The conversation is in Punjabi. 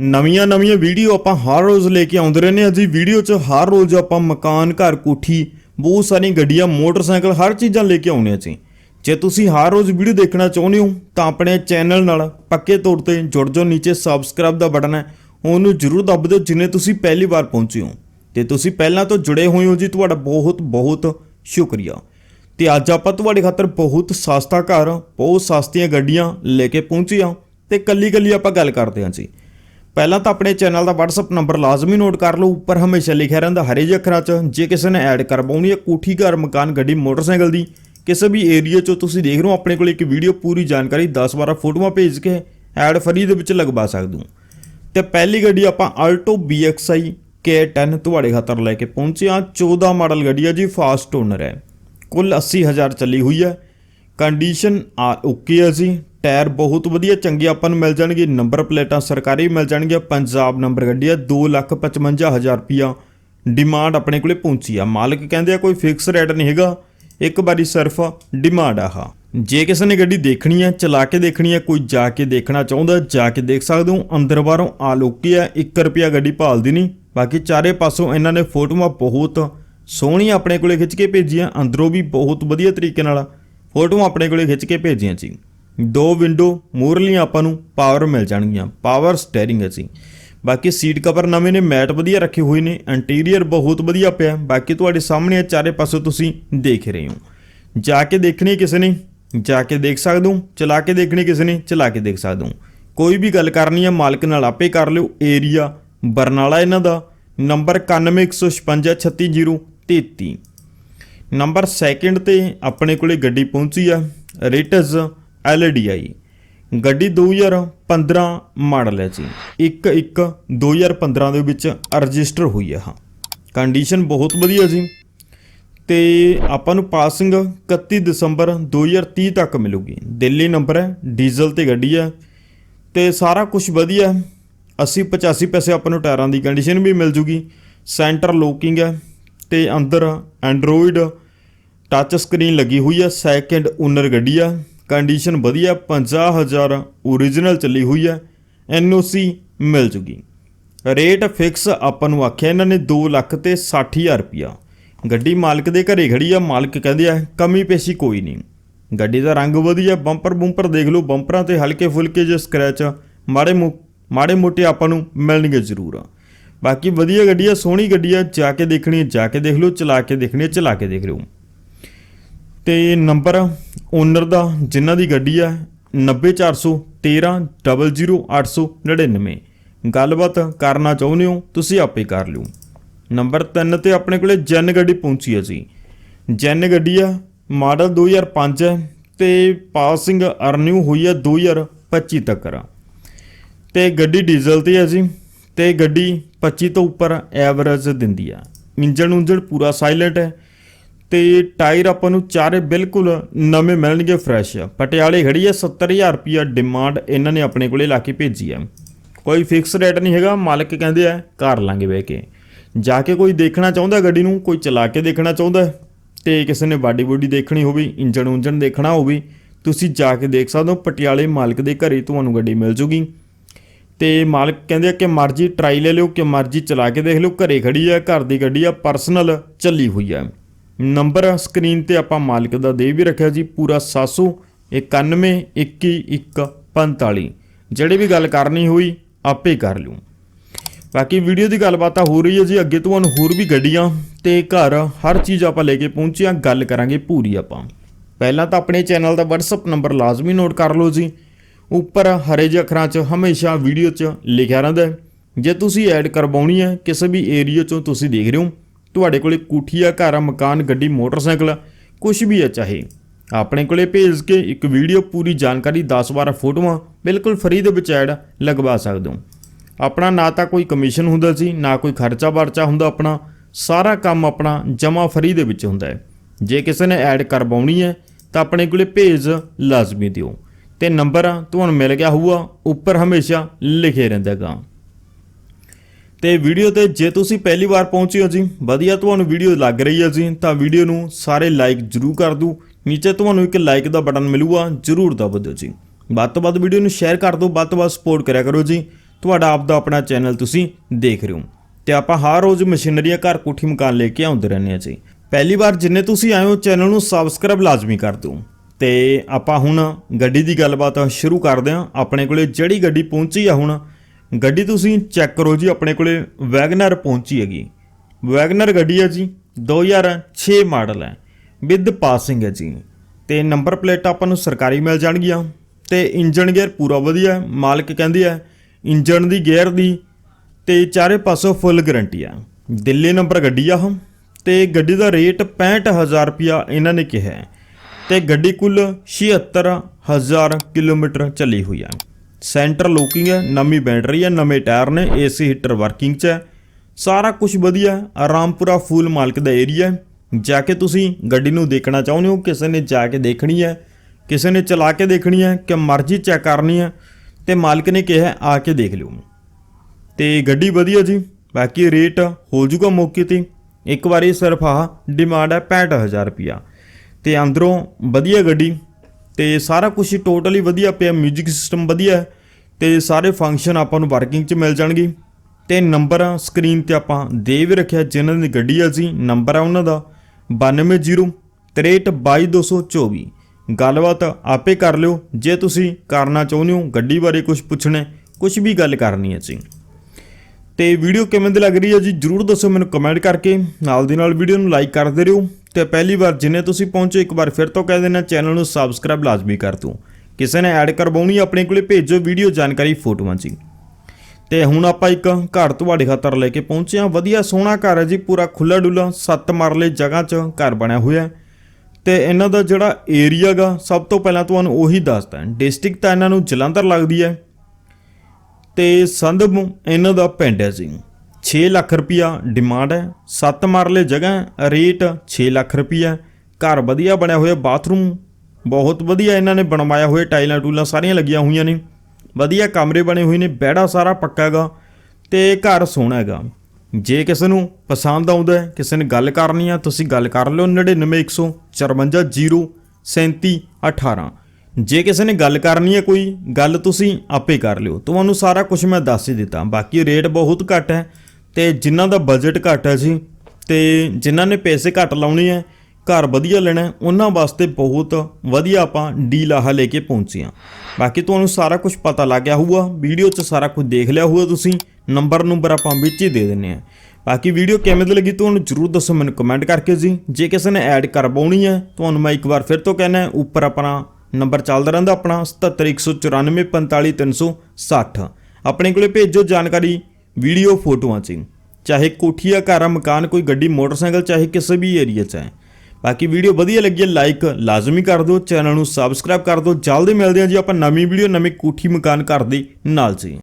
ਨਵੀਆਂ ਨਵੀਆਂ ਵੀਡੀਓ ਆਪਾਂ ਹਰ ਰੋਜ਼ ਲੈ ਕੇ ਆਉਂਦੇ ਰਹਿੰਦੇ ਹਾਂ। ਜੀ ਵੀਡੀਓ 'ਚ ਹਰ ਰੋਜ਼ ਆਪਾਂ ਮਕਾਨ, ਘਰ, ਕੋਠੀ, ਬਹੁਤ ਸਾਰੀਆਂ ਗੱਡੀਆਂ, ਮੋਟਰਸਾਈਕਲ, ਹਰ ਚੀਜ਼ਾਂ ਲੈ ਕੇ ਆਉਂਦੇ ਹਾਂ ਜੀ। ਜੇ ਤੁਸੀਂ ਹਰ ਰੋਜ਼ ਵੀਡੀਓ ਦੇਖਣਾ ਚਾਹੁੰਦੇ ਹੋ, ਤਾਂ ਆਪਣੇ ਚੈਨਲ ਨਾਲ ਪੱਕੇ ਤੌਰ ਤੇ ਜੁੜ ਜਾਓ। ਨੀਚੇ ਸਬਸਕ੍ਰਾਈਬ ਦਾ ਬਟਨ ਹੈ, ਉਹਨੂੰ ਜ਼ਰੂਰ ਦੱਬ ਦਿਓ ਜਿੰਨੇ ਤੁਸੀਂ ਪਹਿਲੀ ਵਾਰ ਪਹੁੰਚੇ ਹੋ। ਤੇ ਤੁਸੀਂ ਪਹਿਲਾਂ ਤੋਂ ਜੁੜੇ ਹੋਏ ਹੋ ਜੀ, ਤੁਹਾਡਾ ਬਹੁਤ ਬਹੁਤ ਸ਼ੁਕਰੀਆ। ਤੇ ਅੱਜ ਆਪਾਂ ਤੁਹਾਡੇ ਖਾਤਰ ਬਹੁਤ ਸਸਤਾ ਘਰ, ਬਹੁਤ ਸਸਤੀਆਂ ਗੱਡੀਆਂ ਲੈ ਕੇ ਪਹੁੰਚੇ ਹਾਂ। ਤੇ ਕੱਲੀ ਕੱਲੀ ਆਪਾਂ ਗੱਲ ਕਰਦੇ ਹਾਂ ਜੀ। ਪਹਿਲਾਂ ਤਾਂ ਆਪਣੇ ਚੈਨਲ ਦਾ WhatsApp ਨੰਬਰ ਲਾਜ਼ਮੀ ਨੋਟ ਕਰ ਲਓ, ਉੱਪਰ ਹਮੇਸ਼ਾ ਲਿਖਿਆ ਰਹਿੰਦਾ ਹਰੇ ਜਿਹੇ ਅੱਖਰਾਂ 'ਚ, ਜੇ ਕਿਸੇ ਨੇ ਐਡ ਕਰਵਾਉਣੀ ਹੈ ਕੋਠੀ ਘਰ ਮਕਾਨ ਗੱਡੀ ਮੋਟਰਸਾਈਕਲ ਦੀ, ਕਿਸੇ ਵੀ ਏਰੀਆ 'ਚੋਂ ਤੁਸੀਂ ਦੇਖ ਰਹੇ ਹੋ, ਆਪਣੇ ਕੋਲ ਇੱਕ ਵੀਡੀਓ ਪੂਰੀ ਜਾਣਕਾਰੀ 10-12 ਫੋਟੋਆਂ ਭੇਜ ਕੇ ਐਡ ਫਰੀ ਦੇ ਵਿੱਚ ਲਗਵਾ ਸਕਦੇ ਹੋ। ਤੇ ਪਹਿਲੀ ਗੱਡੀ ਆਪਾਂ ਆਲਟੋ BXI K10 ਤੁਹਾਡੇ ਖਾਤਰ ਲੈ ਕੇ ਪਹੁੰਚਿਆ ਹਾਂ। 14 ਮਾਡਲ ਗੱਡੀ ਹੈ ਜੀ ਫਾਸਟ ਓਨਰ ਹੈ। ਕੁੱਲ 80000 ਚੱਲੀ ਹੋਈ ਹੈ। ਕੰਡੀਸ਼ਨ ਆ ਓਕੇ ਹੈ ਜੀ। ਟਾਇਰ ਬਹੁਤ ਵਧੀਆ, ਚੰਗੇ ਆਪਾਂ ਨੂੰ ਮਿਲ ਜਾਣਗੇ। ਨੰਬਰ ਪਲੇਟਾਂ ਸਰਕਾਰੀ ਮਿਲ ਜਾਣਗੀਆਂ। ਪੰਜਾਬ ਨੰਬਰ ਗੱਡੀ ਹੈ 255000 ਰੁਪਿਆ ਡਿਮਾਂਡ ਆਪਣੇ ਕੋਲੇ ਪਹੁੰਚੀ ਆ। ਮਾਲਕ ਕਹਿੰਦੇ ਆ, ਕੋਈ ਫਿਕਸ ਰੇਟ ਨਹੀਂ ਹੈਗਾ। ਇੱਕ ਵਾਰੀ ਸਿਰਫ ਡਿਮਾਂਡ ਆ ਜੇ ਕਿਸੇ ਨੇ ਗੱਡੀ ਦੇਖਣੀ ਹੈ ਚਲਾ ਕੇ ਦੇਖਣੀ ਹੈ ਕੋਈ ਜਾ ਕੇ ਦੇਖਣਾ ਚਾਹੁੰਦਾ, ਜਾ ਕੇ ਦੇਖ ਸਕਦੇ ਹੋ। ਅੰਦਰ ਬਾਹਰੋਂ ਆ ਲੋਕੀ ਹੈ 1 ਰੁਪਿਆ ਗੱਡੀ ਭਾਲਦੀ ਨਹੀਂ। ਬਾਕੀ ਚਾਰੇ ਪਾਸੋਂ ਇਹਨਾਂ ਨੇ ਫੋਟੋਆਂ ਬਹੁਤ ਸੋਹਣੀਆਂ ਆਪਣੇ ਕੋਲੇ ਖਿੱਚ ਕੇ ਭੇਜੀਆਂ। ਅੰਦਰੋਂ ਵੀ ਬਹੁਤ ਵਧੀਆ ਤਰੀਕੇ ਨਾਲ ਫੋਟੋਆਂ ਆਪਣੇ ਕੋਲੇ ਖਿੱਚ ਕੇ ਭੇਜੀਆਂ ਜੀ। ਦੋ ਵਿੰਡੋ ਮੂਰਲੀਆਂ ਆਪਾਂ ਨੂੰ ਪਾਵਰ ਮਿਲ ਜਾਣਗੀਆਂ ਪਾਵਰ ਸਟੀਅਰਿੰਗ ਹੈ ਜੀ। ਬਾਕੀ ਸੀਟ ਕਵਰ ਨਵੇਂ ਨੇ, ਮੈਟ ਵਧੀਆ ਰੱਖੇ ਹੋਏ ਨੇ ਇੰਟੀਰੀਅਰ ਬਹੁਤ ਵਧੀਆ ਪਿਆ। ਬਾਕੀ ਤੁਹਾਡੇ ਸਾਹਮਣੇ ਆ, ਚਾਰੇ ਪਾਸੇ ਤੁਸੀਂ ਦੇਖ ਰਹੇ ਹੋ। ਜਾ ਕੇ ਦੇਖਣੀ ਕਿਸੇ ਨੇ, ਜਾ ਕੇ ਦੇਖ ਸਕਦੇ ਹੋ, ਚਲਾ ਕੇ ਦੇਖਣੀ ਕਿਸੇ ਨੇ, ਚਲਾ ਕੇ ਦੇਖ ਸਕਦੇ ਹੋ। ਕੋਈ ਵੀ ਗੱਲ ਕਰਨੀ ਹੈ ਮਾਲਕ ਨਾਲ ਆਪੇ ਕਰ ਲਿਓ। ਏਰੀਆ ਬਰਨਾਲਾ ਇਹਨਾਂ ਦਾ ਨੰਬਰ 9156533033 ਨੰਬਰ ਸੈਕਿੰਡ ਤੇ ਆਪਣੇ ਕੋਲੇ ਗੱਡੀ ਪਹੁੰਚੀ ਆ ਰੇਟਸ LDI ਗੱਡੀ 2015 ਮਾਡਲ ਹੈ ਜੀ। 1 1 2015 ਦੇ ਵਿੱਚ ਰਜਿਸਟਰ ਹੋਈ ਹੈ, ਹਾਂ। ਕੰਡੀਸ਼ਨ ਬਹੁਤ ਵਧੀਆ ਜੀ। ਤੇ ਆਪਾਂ ਨੂੰ ਪਾਸਿੰਗ 31 ਦਸੰਬਰ 2030 ਤੱਕ ਮਿਲੂਗੀ। ਦਿੱਲੀ ਨੰਬਰ ਹੈ, ਡੀਜ਼ਲ ਤੇ ਗੱਡੀ ਹੈ। ਤੇ ਸਾਰਾ ਕੁਝ ਵਧੀਆ ਹੈ। 80 85 ਪੈਸੇ ਆਪਾਂ ਨੂੰ ਟਾਇਰਾਂ ਦੀ ਕੰਡੀਸ਼ਨ ਵੀ ਮਿਲ ਜੂਗੀ। ਸੈਂਟਰ ਲੋਕਿੰਗ ਹੈ ਤੇ ਅੰਦਰ ਐਂਡਰੋਇਡ ਟੱਚ ਸਕਰੀਨ ਲੱਗੀ ਹੋਈ ਹੈ। ਸੈਕਿੰਡ ਓਨਰ ਗੱਡੀ ਆ ਕੰਡੀਸ਼ਨ ਵਧੀਆ 50000 ਓਰੀਜਨਲ ਚੱਲੀ ਹੋਈ ਹੈ ਐਨਓਸੀ ਮਿਲ ਜੂਗੀ। ਰੇਟ ਫਿਕਸ ਆਪਾਂ ਨੂੰ ਆਖਿਆ ਇਹਨਾਂ ਨੇ 2 ਲੱਖ ਤੇ 60000 ਰੁਪਿਆ ਗੱਡੀ ਮਾਲਕ ਦੇ ਘਰੇ ਖੜੀ ਆ, ਮਾਲਕ ਕਹਿੰਦੇ ਆ, ਕਮੀ ਪੇਸ਼ੀ ਕੋਈ ਨਹੀਂ। ਗੱਡੀ ਦਾ ਰੰਗ ਵਧੀਆ ਬੰਪਰ ਬੰਪਰ ਦੇਖ ਲਓ ਬੰਪਰਾਂ ਤੇ ਹਲਕੇ ਫੁਲਕੇ ਜਿਹੇ ਸਕ੍ਰੈਚ ਮਾੜੇ ਮੋ, ਮਾੜੇ ਮੋਟੇ ਆਪਾਂ ਨੂੰ ਮਿਲਣਗੇ ਜ਼ਰੂਰ। ਬਾਕੀ ਵਧੀਆ ਗੱਡੀ ਆ, ਸੋਹਣੀ ਗੱਡੀ ਆ, ਜਾ ਕੇ ਦੇਖਣੀ ਜਾ ਕੇ ਦੇਖ ਲਓ, ਚਲਾ ਕੇ ਦੇਖਣੀ ਚਲਾ ਕੇ ਦੇਖ ਲਓ। ਤੇ ਨੰਬਰ ਓਨਰ ਦਾ ਜਿਨ੍ਹਾਂ ਦੀ ਗੱਡੀ ਆ 90413 ਗੱਲਬਾਤ ਕਰਨਾ ਚਾਹੁੰਦੇ ਹੋ, ਤੁਸੀਂ ਆਪੇ ਕਰ ਲਿਓ। ਨੰਬਰ 3 ਤੇ ਆਪਣੇ ਕੋਲੇ ਜੈਨ ਗੱਡੀ ਪਹੁੰਚੀ ਹੈ ਜੀ। ਜੈਨ ਗੱਡੀ ਆ ਮਾਡਲ 2005 ਹੈ ਤੇ ਪਾਸਿੰਗ ਅਰਨਿਊ ਹੋਈ ਹੈ 2025 ਤੱਕ। ਤੇ ਗੱਡੀ ਡੀਜ਼ਲ ਤੇ ਹੈ ਜੀ, ਤੇ ਗੱਡੀ 25 ਤੋਂ ਉੱਪਰ ਐਵਰੇਜ ਦਿੰਦੀ ਆ ਇੰਜਨ ਉਂਜਨ ਪੂਰਾ ਸਾਇਲੈਂਟ ਹੈ। ਤੇ ਟਾਇਰ ਆਪਾਂ ਨੂੰ ਚਾਰੇ ਬਿਲਕੁਲ ਨਵੇਂ ਮਿਲਣਗੇ ਫਰੈਸ਼ ਪਟਿਆਲੇ ਖੜੀ ਹੈ 70000 ਰੁਪਿਆ ਡਿਮਾਂਡ ਇਹਨਾਂ ਨੇ ਆਪਣੇ ਕੋਲੇ ਲਾ ਕੇ ਭੇਜੀ ਹੈ ਕੋਈ ਫਿਕਸ ਰੇਟ ਨਹੀਂ ਹੈਗਾ, ਮਾਲਕ ਕਹਿੰਦੇ ਆ ਕਰ ਲਾਂਗੇ ਬਹਿ ਕੇ। ਜਾ ਕੇ ਕੋਈ ਦੇਖਣਾ ਚਾਹੁੰਦਾ ਗੱਡੀ ਨੂੰ, ਕੋਈ ਚਲਾ ਕੇ ਦੇਖਣਾ ਚਾਹੁੰਦਾ, ਤੇ ਕਿਸੇ ਨੇ ਬਾਡੀ ਬੋਡੀ ਦੇਖਣੀ ਹੋਵੇ, ਇੰਜਣ ਉਂਜਨ ਦੇਖਣਾ ਹੋਵੇ, ਤੁਸੀਂ ਜਾ ਕੇ ਦੇਖ ਸਕਦੇ ਹੋ, ਪਟਿਆਲੇ ਮਾਲਕ ਦੇ ਘਰੇ ਤੁਹਾਨੂੰ ਗੱਡੀ ਮਿਲ ਜੂਗੀ। ਤੇ ਮਾਲਕ ਕਹਿੰਦੇ ਆ ਕਿ ਮਰਜ਼ੀ ਟਰਾਈ ਲੈ ਲਿਓ, ਕਿ ਮਰਜ਼ੀ ਚਲਾ ਕੇ ਦੇਖ ਲਿਓ, ਘਰੇ ਖੜੀ ਆ, ਘਰ ਦੀ ਗੱਡੀ ਆ ਪਰਸਨਲ ਚੱਲੀ ਹੋਈ ਆ। ਨੰਬਰ ਸਕਰੀਨ ਤੇ ਆਪਾਂ ਮਾਲਕ ਦਾ ਦੇ ਵੀ ਰੱਖਿਆ ਜੀ, ਪੂਰਾ 791 21 45 ਜਿਹੜੇ ਵੀ ਗੱਲ ਕਰਨੀ ਹੋਈ, ਆਪੇ ਕਰ ਲਿਓ ਬਾਕੀ ਵੀਡੀਓ ਦੀ ਗੱਲਬਾਤ ਤਾਂ ਹੋ ਰਹੀ ਹੈ ਜੀ, ਅੱਗੇ ਤੋਂ ਹੋਰ ਵੀ ਗੱਡੀਆਂ ਤੇ ਘਰ ਹਰ ਚੀਜ਼ ਆਪਾਂ ਲੈ ਕੇ ਪਹੁੰਚੇ ਹਾਂ, ਗੱਲ ਕਰਾਂਗੇ ਪੂਰੀ ਆਪਾਂ। ਪਹਿਲਾਂ ਤਾਂ ਆਪਣੇ ਚੈਨਲ ਦਾ WhatsApp ਨੰਬਰ ਲਾਜ਼ਮੀ ਨੋਟ ਕਰ ਲਓ ਜੀ। ਉੱਪਰ ਹਰੇ ਜਿਹੇ ਅੱਖਰਾਂ 'ਚ ਹਮੇਸ਼ਾ ਵੀਡੀਓ 'ਚ ਲਿਖਿਆ ਰਹਿੰਦਾ ਜੇ ਤੁਸੀਂ ਐਡ ਕਰਵਾਉਣੀ ਹੈ, ਕਿਸੇ ਵੀ ਏਰੀਆ 'ਚੋਂ ਤੁਸੀਂ ਦੇਖ ਰਹੇ ਹੋ। ਤੁਹਾਡੇ ਕੋਲੇ ਕੋਠੀਆ, ਘਰ ਆ, ਮਕਾਨ, ਗੱਡੀ, ਮੋਟਰਸਾਈਕਲ ਕੁਝ ਵੀ ਹੈ ਚਾਹੇ। ਆਪਣੇ ਕੋਲੇ ਭੇਜ ਕੇ ਇੱਕ ਵੀਡੀਓ ਪੂਰੀ ਜਾਣਕਾਰੀ 10-12 ਫੋਟੋਆਂ ਬਿਲਕੁਲ ਫਰੀ ਦੇ ਵਿੱਚ ਐਡ ਲਗਵਾ ਸਕਦੇ ਹੋ। ਆਪਣਾ ਨਾ ਤਾਂ ਕੋਈ ਕਮਿਸ਼ਨ ਹੁੰਦਾ ਸੀ, ਨਾ ਕੋਈ ਖਰਚਾ ਵਰਚਾ ਹੁੰਦਾ ਆਪਣਾ, ਸਾਰਾ ਕੰਮ ਆਪਣਾ ਜਮਾ ਫਰੀ ਦੇ ਵਿੱਚ ਹੁੰਦਾ ਹੈ। ਜੇ ਕਿਸੇ ਨੇ ਐਡ ਕਰਵਾਉਣੀ ਹੈ, ਤਾਂ ਆਪਣੇ ਕੋਲੇ ਭੇਜ ਲਾਜ਼ਮੀ ਦਿਓ। ਤੇ ਨੰਬਰ ਤੁਹਾਨੂੰ ਮਿਲ ਗਿਆ ਹੋਊਗਾ, ਉੱਪਰ ਹਮੇਸ਼ਾ ਲਿਖੇ ਰਹਿੰਦਾਗਾ ਤੇ ਵੀਡੀਓ ਤੇ ਜੇ ਤੁਸੀਂ ਪਹਿਲੀ ਵਾਰ ਪਹੁੰਚੇ ਹੋ ਜੀ, ਵਧੀਆ ਤੁਹਾਨੂੰ ਵੀਡੀਓ ਲੱਗ ਰਹੀ ਹੈ ਜੀ, ਤਾਂ ਵੀਡੀਓ ਨੂੰ ਸਾਰੇ ਲਾਈਕ ਜਰੂਰ ਕਰ ਦਿਓ। ਨੀਚੇ ਤੁਹਾਨੂੰ ਇੱਕ ਲਾਈਕ ਦਾ ਬਟਨ ਮਿਲੂਗਾ, ਜਰੂਰ ਦਬਾ ਦਿਓ ਜੀ। ਵੱਧ ਤੋਂ ਵੱਧ ਵੀਡੀਓ ਨੂੰ ਸ਼ੇਅਰ ਕਰ ਦਿਓ, ਵੱਧ ਤੋਂ ਵੱਧ ਸਪੋਰਟ ਕਰਿਆ ਕਰੋ ਜੀ। ਤੁਹਾਡਾ ਆਪਦਾ ਆਪਣਾ ਚੈਨਲ ਤੁਸੀਂ ਦੇਖ ਰਹੇ ਹੋ। ਤੇ ਆਪਾਂ ਹਰ ਰੋਜ਼ ਮਸ਼ੀਨਰੀਆਂ ਘਰ ਕੋਠੀ ਮਕਾਨ ਲੈ ਕੇ ਆਉਂਦੇ ਰਹਿੰਦੇ ਹਾਂ ਜੀ। ਪਹਿਲੀ ਵਾਰ ਜਿੰਨੇ ਤੁਸੀਂ ਆਏ ਹੋ ਚੈਨਲ ਨੂੰ ਸਬਸਕ੍ਰਾਈਬ ਲਾਜ਼ਮੀ ਕਰ ਦਿਓ। ਤੇ ਆਪਾਂ ਹੁਣ ਗੱਡੀ ਦੀ ਗੱਲਬਾਤ ਸ਼ੁਰੂ ਕਰਦੇ ਹਾਂ। ਆਪਣੇ ਕੋਲੇ ਜਿਹੜੀ ਗੱਡੀ ਪਹੁੰਚੀ ਆ ਹੁਣ ਗੱਡੀ ਤੁਸੀਂ ਚੈੱਕ ਕਰੋ ਜੀ, ਆਪਣੇ ਕੋਲੇ ਵੈਗਨਰ ਪਹੁੰਚੀ ਹੈਗੀ। ਵੈਗਨਰ ਗੱਡੀ ਹੈ ਜੀ 2006 ਮਾਡਲ ਹੈ। ਵਿਦ ਪਾਸਿੰਗ ਹੈ ਜੀ। ਤੇ ਨੰਬਰ ਪਲੇਟ ਆਪਾਂ ਨੂੰ ਸਰਕਾਰੀ ਮਿਲ ਜਾਣਗੀਆਂ। ਤੇ ਇੰਜਨ ਗੇਅਰ ਪੂਰਾ ਵਧੀਆ ਮਾਲਕ ਕਹਿੰਦੀ ਹੈ ਇੰਜਨ ਦੀ ਗੇਅਰ ਦੀ ਤੇ ਚਾਰੇ ਪਾਸੋਂ ਫੁੱਲ ਗਾਰੰਟੀ ਆ। ਦਿੱਲੀ ਨੰਬਰ ਗੱਡੀ ਆ ਉਹ। ਤੇ ਗੱਡੀ ਦਾ ਰੇਟ 65000 ਰੁਪਿਆ ਇਹਨਾਂ ਨੇ ਕਿਹਾ ਹੈ। ਤੇ ਗੱਡੀ ਕੁੱਲ 76000 ਕਿਲੋਮੀਟਰ ਚੱਲੀ ਹੋਈ ਹੈ ਸੈਂਟਰ ਲੋਕਿੰਗ ਹੈ, ਨਵੀਂ ਬੈਟਰੀ ਹੈ, ਨਵੇਂ ਟਾਇਰ ਨੇ, ਏਸੀ ਹੀਟਰ ਵਰਕਿੰਗ 'ਚ ਹੈ। ਸਾਰਾ ਕੁਝ ਵਧੀਆ ਆਰਾਮਪੁਰਾ ਫੂਲ ਮਾਲਕ ਦਾ ਏਰੀਆ ਜਾ ਕੇ ਤੁਸੀਂ ਗੱਡੀ ਨੂੰ ਦੇਖਣਾ ਚਾਹੁੰਦੇ ਹੋ, ਕਿਸੇ ਨੇ ਜਾ ਕੇ ਦੇਖਣੀ ਹੈ, ਕਿਸੇ ਨੇ ਚਲਾ ਕੇ ਦੇਖਣੀ ਹੈ ਕਿ ਮਰਜ਼ੀ ਚੈੱਕ ਕਰਨੀ ਹੈ, ਤੇ ਮਾਲਕ ਨੇ ਕਿਹਾ ਆ ਕੇ ਦੇਖ ਲਿਓ। ਤੇ ਗੱਡੀ ਵਧੀਆ ਜੀ, ਬਾਕੀ ਰੇਟ ਹੋ ਜੂਗਾ ਮੌਕੇ ਤੇ। ਇੱਕ ਵਾਰੀ ਸਿਰਫ ਆਹ ਡਿਮਾਂਡ ਹੈ 65000 ਰੁਪਿਆ ਤੇ ਅੰਦਰੋਂ ਵਧੀਆ ਗੱਡੀ ਤੇ ਸਾਰਾ ਕੁਝ ਟੋਟਲੀ ਵਧੀਆ ਪਿਆ 뮤직 ਸਿਸਟਮ ਵਧੀਆ ਹੈ ਤੇ ਸਾਰੇ ਫੰਕਸ਼ਨ ਆਪਾਂ ਨੂੰ ਵਰਕਿੰਗ 'ਚ ਮਿਲ ਜਾਣਗੇ। ਤੇ ਨੰਬਰ ਸਕਰੀਨ ਤੇ ਆਪਾਂ ਦੇ ਵੀ ਰੱਖਿਆ ਜਿਨ੍ਹਾਂ ਦੀ ਗੱਡੀ ਆ ਜੀ ਨੰਬਰ ਆ ਉਹਨਾਂ ਦਾ 9206 63224 ਗੱਲਬਾਤ ਆਪੇ ਕਰ ਲਿਓ ਜੇ ਤੁਸੀਂ ਕਰਨਾ ਚਾਹੁੰਦੇ ਹੋ ਗੱਡੀ ਬਾਰੇ ਕੁਝ ਪੁੱਛਣਾ ਹੈ, ਕੁਝ ਵੀ ਗੱਲ ਕਰਨੀ ਹੈ ਜੀ। ਤੇ ਵੀਡੀਓ ਕਿਵੇਂ ਦੀ ਲੱਗ ਰਹੀ ਹੈ ਜੀ ਜਰੂਰ ਦੱਸੋ ਮੈਨੂੰ ਕਮੈਂਟ ਕਰਕੇ ਨਾਲ ਦੀ ਨਾਲ ਵੀਡੀਓ ਨੂੰ ਲਾਈਕ ਕਰਦੇ ਰਹੋ। ਤੇ ਪਹਿਲੀ ਵਾਰ ਜਿੰਨੇ ਤੁਸੀਂ ਪਹੁੰਚੋ, ਇੱਕ ਵਾਰ ਫਿਰ ਤੋਂ ਕਹਿ ਦੇਣਾ ਚੈਨਲ ਨੂੰ ਸਬਸਕ੍ਰਾਈਬ ਲਾਜ਼ਮੀ ਕਰ ਦਿਓ ਕਿਸੇ ਨੇ ਐਡ ਕਰਵਾਉਣੀ, ਆਪਣੇ ਕੋਲੇ ਭੇਜੋ ਵੀਡੀਓ ਜਾਣਕਾਰੀ ਫੋਟੋਆਂ ਜੀ ਤੇ ਹੁਣ ਆਪਾਂ ਇੱਕ ਘਰ ਤੁਹਾਡੇ ਖਾਤਰ ਲੈ ਕੇ ਪਹੁੰਚੇ ਹਾਂ। ਵਧੀਆ ਸੋਹਣਾ ਘਰ ਹੈ ਜੀ, ਪੂਰਾ ਖੁੱਲਾ ਡੁੱਲਾ ਸੱਤ ਮਰਲੇ ਜਗ੍ਹਾ 'ਚ ਘਰ ਬਣਿਆ ਹੋਇਆ ਹੈ। ਤੇ ਇਹਨਾਂ ਦਾ ਜਿਹੜਾ ਏਰੀਆ ਗਾ, ਸਭ ਤੋਂ ਪਹਿਲਾਂ ਤੁਹਾਨੂੰ ਉਹੀ ਦੱਸਦਾ ਡਿਸਟ੍ਰਿਕਟ ਤਾਂ ਇਹਨਾਂ ਨੂੰ ਜਲੰਧਰ ਲੱਗਦੀ ਹੈ। ਤੇ ਸੰਧਮ ਇਹਨਾਂ ਦਾ ਪਿੰਡ ਹੈ ਜੀ। 6 ਲੱਖ ਰੁਪਿਆ ਡਿਮਾਂਡ ਹੈ 7 ਮਰਲੇ ਜਗ੍ਹਾ ਰੇਟ 6 ਲੱਖ ਰੁਪਿਆ ਘਰ ਵਧੀਆ ਬਣਿਆ ਹੋਇਆ ਬਾਥਰੂਮ ਬਹੁਤ ਵਧੀਆ ਇਹਨਾਂ ਨੇ ਬਣਵਾਇਆ ਹੋਇਆ ਟਾਈਲਾਂ ਟੂਲਾਂ, ਸਾਰੀਆਂ ਲੱਗੀਆਂ ਹੋਈਆਂ ਨੇ। ਵਧੀਆ ਕਮਰੇ ਬਣੇ ਹੋਏ ਨੇ ਬੈੜਾ ਸਾਰਾ ਪੱਕਾ ਹੈਗਾ ਤੇ ਘਰ ਸੋਹਣਾ ਹੈਗਾ। ਜੇ ਕਿਸੇ ਨੂੰ ਪਸੰਦ ਆਉਂਦਾ ਹੈ, ਕਿਸੇ ਨੇ ਗੱਲ ਕਰਨੀ ਆ, ਤੁਸੀਂ ਗੱਲ ਕਰ ਲਿਓ 9915403718 ਜੇ ਕਿਸੇ ਨੇ ਗੱਲ ਕਰਨੀ ਹੈ ਕੋਈ, ਗੱਲ ਤੁਸੀਂ ਆਪੇ ਕਰ ਲਿਓ। ਤੁਹਾਨੂੰ ਸਾਰਾ ਕੁਝ ਮੈਂ ਦੱਸ ਹੀ ਦਿੱਤਾ। ਬਾਕੀ ਰੇਟ ਬਹੁਤ ਘੱਟ ਹੈ। ਤੇ ਜਿਨ੍ਹਾਂ ਦਾ ਬਜਟ ਘੱਟ ਹੈ ਜੀ ਤੇ ਜਿਨ੍ਹਾਂ ਨੇ ਪੈਸੇ ਘੱਟ ਲਾਉਣੇ ਹੈ, ਘਰ ਵਧੀਆ ਲੈਣਾ ਉਹਨਾਂ ਵਾਸਤੇ ਬਹੁਤ ਵਧੀਆ ਆਪਾਂ ਡੀਲ ਆਹ ਲੈ ਕੇ ਪਹੁੰਚੇ ਹਾਂ। ਬਾਕੀ ਤੁਹਾਨੂੰ ਸਾਰਾ ਕੁਝ ਪਤਾ ਲੱਗ ਗਿਆ ਹੋਊਗਾ ਵੀਡੀਓ 'ਚ ਸਾਰਾ ਕੁਝ ਦੇਖ ਲਿਆ ਹੋਊਗਾ ਤੁਸੀਂ ਨੰਬਰ ਨੰਬਰ ਆਪਾਂ ਵਿੱਚ ਹੀ ਦੇ ਦਿੰਨੇ ਆ ਬਾਕੀ ਵੀਡੀਓ ਕਿਵੇਂ ਦੀ ਲੱਗੀ ਤੁਹਾਨੂੰ ਜਰੂਰ ਦੱਸੋ, ਮੈਨੂੰ ਕਮੈਂਟ ਕਰਕੇ ਜੀ। ਜੇ ਕਿਸੇ ਨੇ ਐਡ ਕਰਵਾਉਣੀ ਹੈ, ਤੁਹਾਨੂੰ ਮੈਂ ਇੱਕ ਵਾਰ ਫਿਰ ਤੋਂ ਕਹਿਣਾ ਉੱਪਰ ਆਪਣਾ ਨੰਬਰ ਚੱਲਦਾ ਰਹਿੰਦਾ ਆਪਣਾ 7714945360 ਆਪਣੇ ਕੋਲੇ ਭੇਜੋ ਜਾਣਕਾਰੀ ਵੀਡੀਓ ਫੋਟੋਆਂ 'ਚ ਚਾਹੇ ਕੋਠੀਆ ਜਾਂ ਘਰ ਆ ਮਕਾਨ, ਕੋਈ ਗੱਡੀ, ਮੋਟਰਸਾਈਕਲ, ਚਾਹੇ ਕਿਸੇ ਵੀ ਏਰੀਆ 'ਚ ਹੈ। ਬਾਕੀ ਵੀਡੀਓ ਵਧੀਆ ਲੱਗੀ ਹੈ ਲਾਈਕ ਲਾਜ਼ਮੀ ਕਰ ਦਿਓ, ਚੈਨਲ ਨੂੰ ਸਬਸਕ੍ਰਾਈਬ ਕਰ ਦਿਓ। ਜਲਦੀ ਮਿਲਦੇ ਹਾਂ ਜੀ ਆਪਾਂ ਨਵੀਂ ਵੀਡੀਓ, ਨਵੇਂ ਕੋਠੀ, ਮਕਾਨ, ਘਰ ਦੇ ਨਾਲ ਜੀ